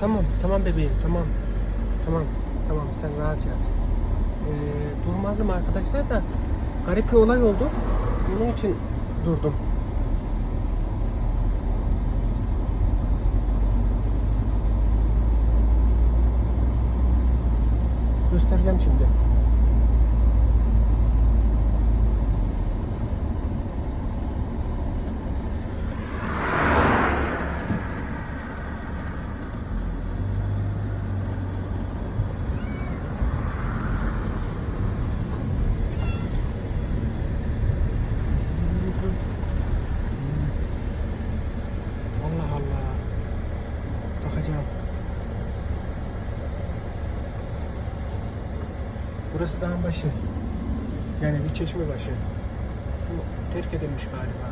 tamam, tamam bebeğim, tamam. Tamam, tamam sen rahat yat. Ee, durmazdım arkadaşlar da garip bir olay oldu. Bunun için durdum. Göstereceğim şimdi. Allah Allah. Bakacağım. Burası dağın başı. Yani bir çeşme başı. Bu terk edilmiş galiba.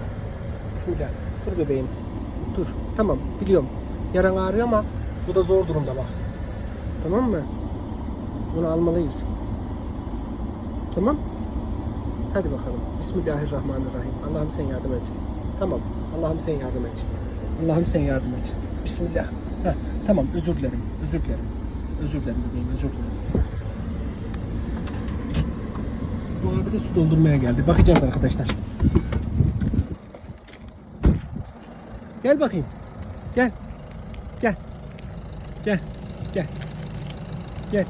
Bismillah. Dur bebeğim. Dur. Tamam biliyorum. Yaran ağrıyor ama bu da zor durumda bak. Tamam mı? Bunu almalıyız. Tamam. Hadi bakalım. Bismillahirrahmanirrahim. Allah'ım sen yardım et. Tamam. Allah'ım sen yardım et. Allah'ım sen yardım et. Bismillah. Heh, tamam özür dilerim. Özür dilerim. Özür dilerim bebeğim. Özür dilerim. Bu de su doldurmaya geldi. Bakacağız arkadaşlar. Gel bakayım. Gel. Gel. Gel. Gel. Gel.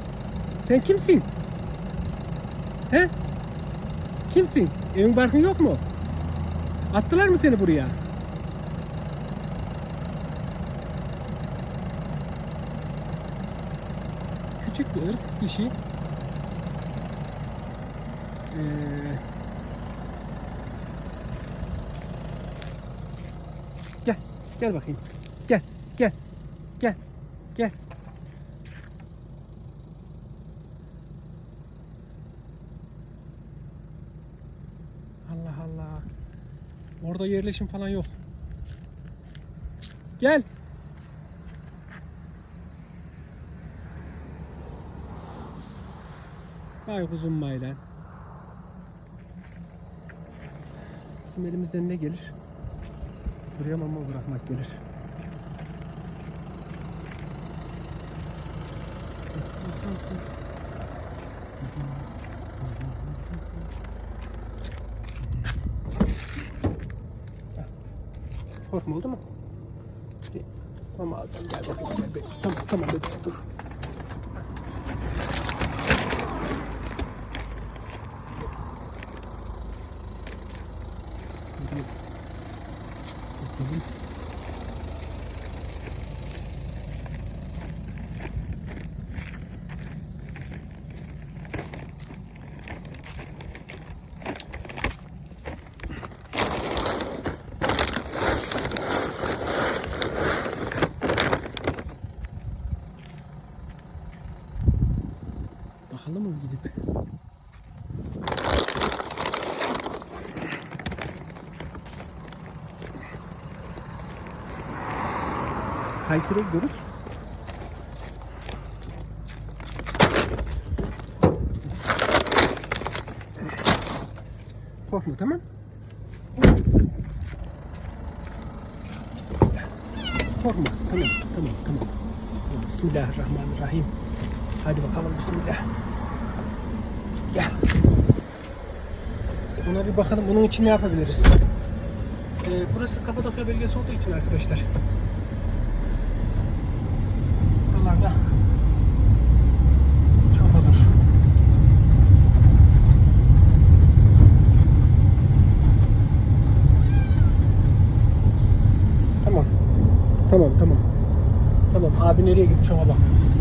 Sen kimsin? He? Kimsin? Evin barkın yok mu? Attılar mı seni buraya? Küçük bir ırk dişi. Ee, gel, gel bakayım. Gel, gel, gel, gel. Allah Allah. Orada yerleşim falan yok. Gel. Vay kuzum maylan. Bizim elimizden ne gelir? Buraya mama bırakmak gelir. Korkma oldu mu? Mama alacağım gel be- Tamam tamam dur. Bakalım. Bakalım. Mı gidip? Kayseri'ye gidiyoruz. Korkma tamam. Korkma tamam tamam. Tamam, Bismillahirrahmanirrahim. Hadi bakalım bismillah. Gel. Buna bir bakalım bunun için ne yapabiliriz? Ee, burası Kapadokya bölgesi olduğu için arkadaşlar. Tamam tamam. Tamam abi nereye gitmiş ona bakıyor. Heh